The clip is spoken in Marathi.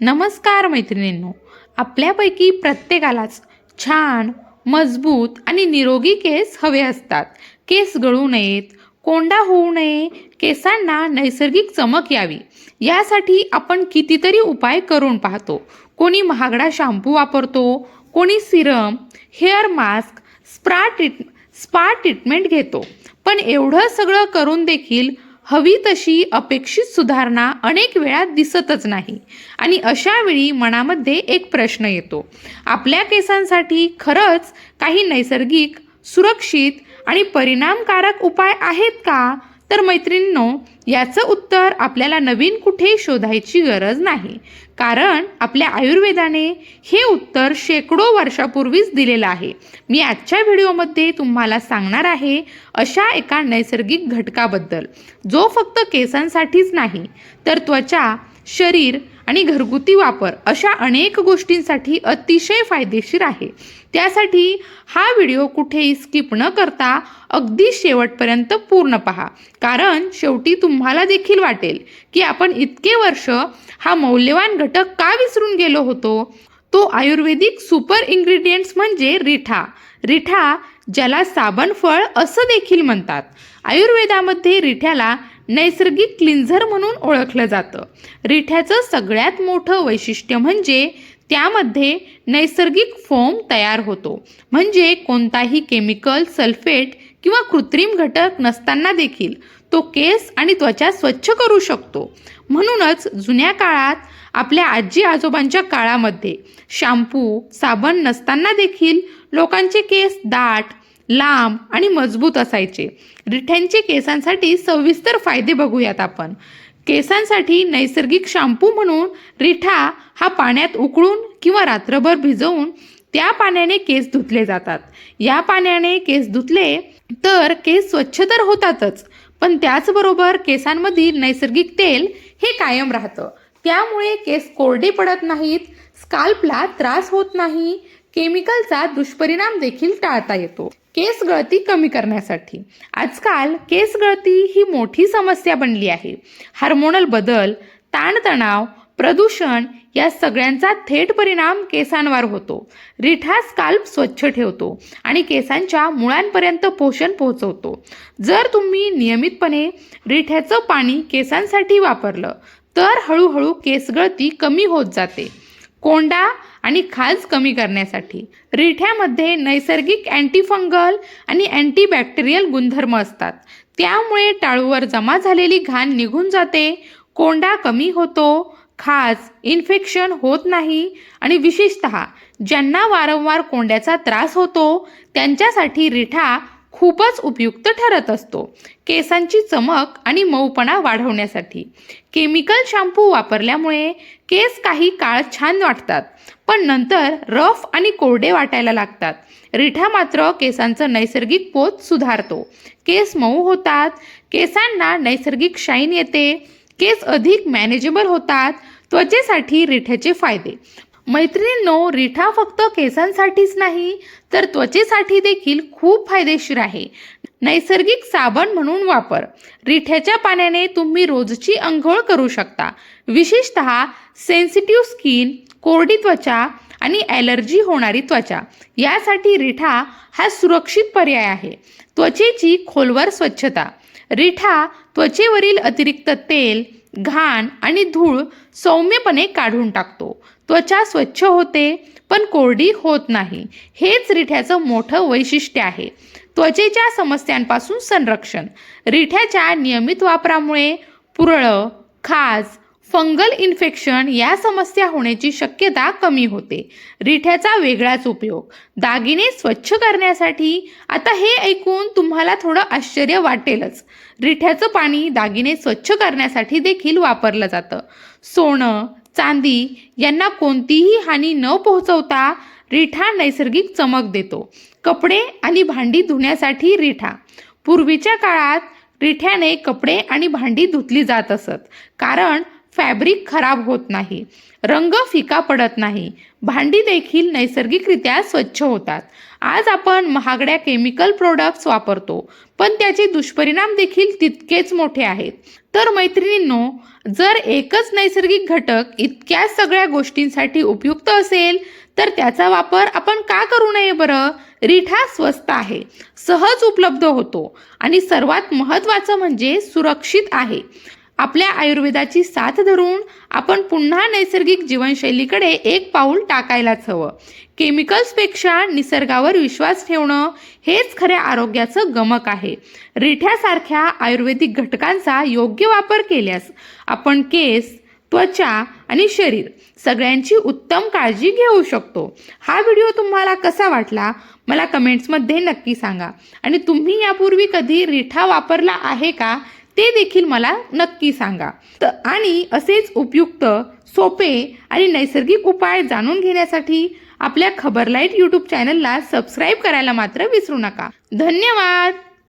नमस्कार मैत्रिणींनो. आपल्यापैकी प्रत्येकालाच छान मजबूत आणि निरोगी केस हवे असतात. केस गळू नयेत कोंडा होऊ नये केसांना नैसर्गिक चमक यावी. यासाठी आपण कितीतरी उपाय करून पाहतो. कोणी महागडा शॅम्पू वापरतो कोणी serum hair mask spa treat spa treatment घेतो. पण एवढं सगळं करून देखील हवी तशी अपेक्षित सुधारणा अनेक वेळा दिसतच नाही. आणि अशा वेळी मनामध्ये एक प्रश्न येतो. आपल्या केसांसाठी खरंच काही नैसर्गिक सुरक्षित आणि परिणामकारक उपाय आहेत का? तर मैत्रिणींनो याचं उत्तर आपल्याला नवीन कुठे शोधायची गरज नाही. कारण आपल्या आयुर्वेदाने हे उत्तर शेकडो वर्षापूर्वीच दिलेलं आहे. मी आजच्या व्हिडिओमध्ये तुम्हाला सांगणार आहे अशा एका नैसर्गिक घटकाबद्दल. जो फक्त केसांसाठीच नाही तर त्वचा शरीर आणि घरगुती वापर अशा अनेक गोष्टींसाठी अतिशय फायदेशीर आहे. त्यासाठी हा व्हिडिओ कुठेही स्किप न करता अगदी शेवटपर्यंत पूर्ण पहा. कारण शेवटी तुम्हाला देखील वाटेल की आपण इतके वर्ष हा मौल्यवान घटक का विसरून गेलो होतो? तो आयुर्वेदिक सुपर इन्ग्रेडियंट्स म्हणजे रिठा. रिठा ज्याला साबण फळ असं देखील म्हणतात. आयुर्वेदामध्ये रिठ्याला नैसर्गिक क्लिन्झर म्हणून ओळखलं जातं. रिठ्याचं सगळ्यात मोठं वैशिष्ट्य म्हणजे त्यामध्ये नैसर्गिक फोम तयार होतो. म्हणजे कोणताही केमिकल सल्फेट किंवा कृत्रिम घटक नसताना देखील तो केस आणि त्वचा स्वच्छ करू शकतो. म्हणूनच जुन्या काळात आपल्या आजी आजोबांच्या काळामध्ये शॅम्पू साबण नसताना देखील लोकांचे केस दाट लांब आणि मजबूत असायचे. रिठ्यांचे केसांसाठी सविस्तर फायदे बघूयात आपण. केसांसाठी नैसर्गिक शॅम्पू म्हणून रिठा हा पाण्यात उकळून किंवा रात्रभर भिजवून त्या पाण्याने केस धुतले जातात. या पाण्याने केस धुतले तर केस स्वच्छ तर होतातच पण त्याचबरोबर केसांमधील नैसर्गिक तेल हे कायम राहतं. त्यामुळे केस कोरडे पडत नाहीत स्काल्पला त्रास होत नाही केमिकलचा दुष्परिणाम देखील टाळता येतो. केस गळती कमी करण्यासाठी. आजकाल केस गळती ही मोठी समस्या बनली आहे. हार्मोनल बदल ताणतणाव प्रदूषण या सगळ्यांचा थेट परिणाम केसांवर होतो. रिठा स्काल्प स्वच्छ ठेवतो आणि केसांच्या मुळांपर्यंत पोषण पोहोचवतो. जर तुम्ही नियमितपणे रिठ्याचं पाणी केसांसाठी वापरलं तर हळूहळू केसगळती कमी होत जाते. कोंडा आणि खाज कमी करण्यासाठी. रिठ्यामध्ये नैसर्गिक अँटीफंगल आणि अँटीबॅक्टेरियल गुणधर्म असतात. त्यामुळे टाळूवर जमा झालेली घाण निघून जाते कोंडा कमी होतो खाज इन्फेक्शन होत नाही आणि विशेषत ज्यांना वारंवार कोंड्याचा त्रास होतो त्यांच्यासाठी रिठा खूपच उपयुक्त ठरत असतो. केसांची चमक आणि मऊपणा वाढवण्यासाठी. केमिकल शॅम्पू वापरल्यामुळे केस काही काळ छान वाटतात पण नंतर रफ आणि कोरडे वाटायला लागतात. रिठा मात्र केसांचं नैसर्गिक पोत सुधारतो. केस मऊ होतात केसांना नैसर्गिक शाईन येते केस अधिक मॅनेजेबल होतात त्वचेसाठी रिठ्याचे फायदे. मैत्रिणींनो रिठा फक्त केसांसाठीच नाही तर त्वचेसाठी देखील खूप फायदेशीर आहे. नैसर्गिक साबण म्हणून वापर. रिठ्याच्या पाण्याने तुम्ही रोजची अंघोळ करू शकता. विशेषत सेन्सिटिव्ह स्किन कोरडी त्वचा आणि ॲलर्जी होणारी त्वचा. यासाठी रिठा हा सुरक्षित पर्याय आहे. त्वचेची खोलवर स्वच्छता. रिठा त्वचेवरील अतिरिक्त तेल घाण आणि धूळ सौम्यपणे काढून टाकतो. त्वचा स्वच्छ होते पण कोरडी होत नाही. हेच रिठ्याचं मोठं वैशिष्ट्य आहे. त्वचेच्या समस्यांपासून संरक्षण. रिठ्याच्या नियमित वापरामुळे पुरळं खाज फंगल इन्फेक्शन या समस्या होण्याची शक्यता कमी होते. रिठ्याचा वेगळाच उपयोग. दागिने स्वच्छ करण्यासाठी आता हे ऐकून तुम्हाला थोडं आश्चर्य वाटेलच. रिठ्याचं पाणी दागिने स्वच्छ करण्यासाठी देखील वापरलं जातं. सोनं चांदी यांना कोणतीही हानी न पोहोचवता रिठा नैसर्गिक चमक देतो. कपडे आणि भांडी धुण्यासाठी रिठा. पूर्वीच्या काळात रिठ्याने कपडे आणि भांडी धुतली जात असत. कारण फॅब्रिक खराब होत नाही. रंग फिका पडत नाही. भांडी देखील नैसर्गिकरित्या स्वच्छ होतात. आज आपण महागड्या केमिकल प्रोडक्ट्स वापरतो. पण त्याचे दुष्परिणाम देखील तितकेच मोठे आहेत. तर मैत्रिणींनो जर एकच नैसर्गिक घटक इतक्या सगळ्या गोष्टींसाठी उपयुक्त असेल तर त्याचा वापर आपण का करू नये बरं? रिठा स्वस्त आहे सहज उपलब्ध होतो आणि सर्वात महत्त्वाचं म्हणजे सुरक्षित आहे. आपल्या आयुर्वेदाची साथ धरून आपण पुन्हा नैसर्गिक जीवनशैलीकडे एक पाऊल टाकायलाच हवं. केमिकल्सपेक्षा निसर्गावर विश्वास ठेवणं हेच खऱ्या आरोग्याचं गमक आहे. रिठ्यासारख्या आयुर्वेदिक घटकांचा योग्य वापर केल्यास आपण केस त्वचा आणि शरीर सगळ्यांची उत्तम काळजी घेऊ शकतो. हा व्हिडिओ तुम्हाला कसा वाटला? मला कमेंट्समध्ये नक्की सांगा. आणि तुम्ही यापूर्वी कधी रिठा वापरला आहे का? ते देखील मला नक्की सांगा. तर आणि असेच उपयुक्त सोपे आणि नैसर्गिक उपाय जाणून घेण्यासाठी आपल्या खबरलाईट यूट्यूब चॅनलला सबस्क्राईब करायला मात्र विसरू नका. धन्यवाद!